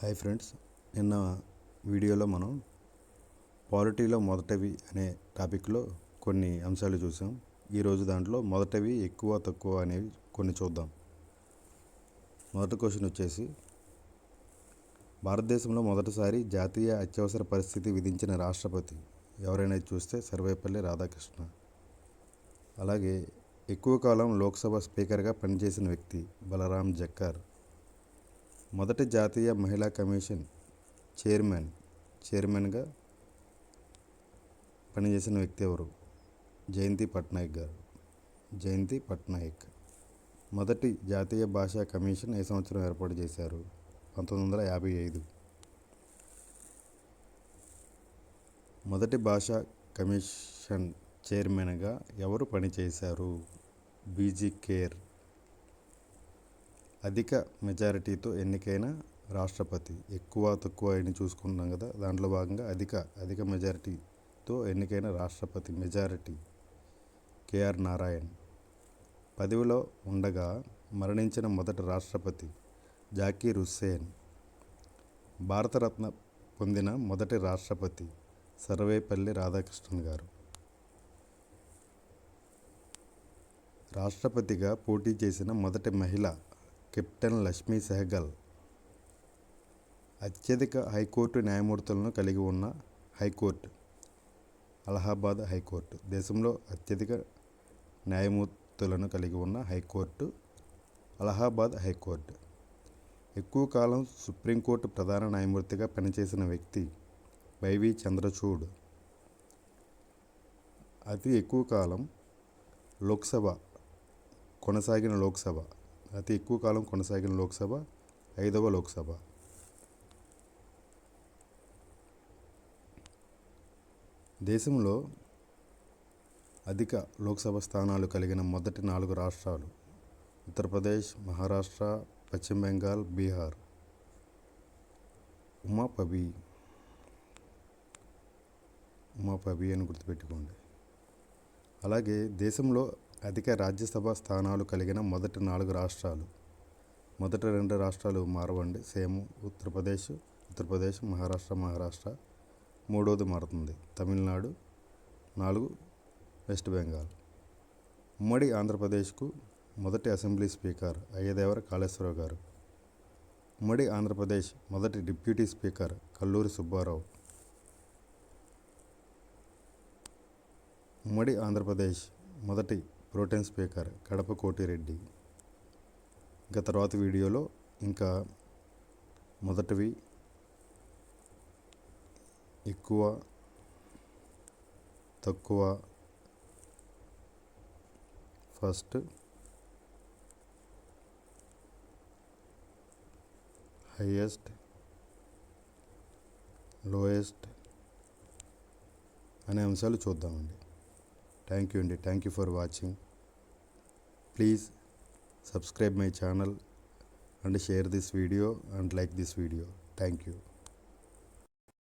Hi friends నిన్న వీడియోలో మనం పాలిటీలో మొదటవి అనే టాపిక్లో కొన్ని అంశాలు చూసాం. ఈరోజు దాంట్లో మొదటవి ఎక్కువ తక్కువ అనేవి కొన్ని చూద్దాం. మొదటి క్వశ్చన్ వచ్చేసి భారతదేశంలో మొదటిసారి జాతీయ అత్యవసర పరిస్థితి విధించిన రాష్ట్రపతి ఎవరైనా చూస్తే సర్వేపల్లి రాధాకృష్ణ. అలాగే ఎక్కువ కాలం లోక్సభ స్పీకర్గా పనిచేసిన వ్యక్తి బలరాం జక్కర్. మొదటి జాతీయ మహిళా కమిషన్ చైర్మన్ చైర్మన్గా పనిచేసిన వ్యక్తి ఎవరు? జయంతి పట్నాయక్ గారు. జయంతి పట్నాయక్ మొదటి జాతీయ భాషా కమిషన్ ఏ సంవత్సరం ఏర్పాటు చేశారు? పంతొమ్మిది వందల యాభై ఐదు. మొదటి భాషా కమిషన్ చైర్మన్గా ఎవరు పనిచేశారు? బీజీ కేర్ అధిక మెజారిటీతో ఎన్నికైన రాష్ట్రపతి ఎక్కువ తక్కువ అని చూసుకుంటున్నాం కదా దాంట్లో భాగంగా అధిక అధిక మెజారిటీతో ఎన్నికైన రాష్ట్రపతి మెజారిటీ కేఆర్ నారాయణ్. పదవిలో ఉండగా మరణించిన మొదటి రాష్ట్రపతి జాకీర్ హుస్సేన్. భారతరత్న పొందిన మొదటి రాష్ట్రపతి సర్వేపల్లి రాధాకృష్ణన్ గారు. రాష్ట్రపతిగా పోటీ చేసిన మొదటి మహిళ కెప్టెన్ లక్ష్మీ సెహగల్ అత్యధిక హైకోర్టు న్యాయమూర్తులను కలిగి ఉన్న హైకోర్టు అలహాబాద్ హైకోర్టు. దేశంలో అత్యధిక న్యాయమూర్తులను కలిగి ఉన్న హైకోర్టు అలహాబాద్ హైకోర్టు. ఎక్కువ కాలం సుప్రీంకోర్టు ప్రధాన న్యాయమూర్తిగా పనిచేసిన వ్యక్తి వైవి చంద్రచూడ్. అతి ఎక్కువ కాలం లోక్సభ కొనసాగిన లోక్సభ. అతి ఎక్కువ కాలం కొనసాగిన లోక్సభ ఐదవ లోక్సభ. దేశంలో అధిక లోక్సభ స్థానాలు కలిగిన మొదటి నాలుగు రాష్ట్రాలు ఉత్తరప్రదేశ్ మహారాష్ట్ర పశ్చిమ బెంగాల్ బీహార్. ఉమాపవి ఉమాపవి అని గుర్తుపెట్టుకోండి. అలాగే దేశంలో అధిక రాజ్యసభ స్థానాలు కలిగిన మొదటి నాలుగు రాష్ట్రాలు. మొదటి రెండు రాష్ట్రాలు మారవండి సేమ్ ఉత్తరప్రదేశ్ ఉత్తరప్రదేశ్ మహారాష్ట్ర మహారాష్ట్ర. మూడవది మారుతుంది తమిళనాడు. నాలుగు వెస్ట్ బెంగాల్. ఉమ్మడి ఆంధ్రప్రదేశ్కు మొదటి అసెంబ్లీ స్పీకర్ అయ్యదేవర కాళేశ్వరరావు గారు. ఉమ్మడి ఆంధ్రప్రదేశ్ మొదటి డిప్యూటీ స్పీకర్ కల్లూరి సుబ్బారావు. ఉమ్మడి ఆంధ్రప్రదేశ్ మొదటి ప్రోటెన్ స్పీకర్ కడప కోటిరెడ్డి. ఇంకా తర్వాత వీడియోలో ఇంకా మొదటివి ఎక్కువ తక్కువ ఫస్ట్ హైయెస్ట్ లోయెస్ట్ అనే అంశాలు చూద్దామండి. థ్యాంక్ యూ అండి. Thank you for watching. Please subscribe my channel and share this video and like this video. Thank you.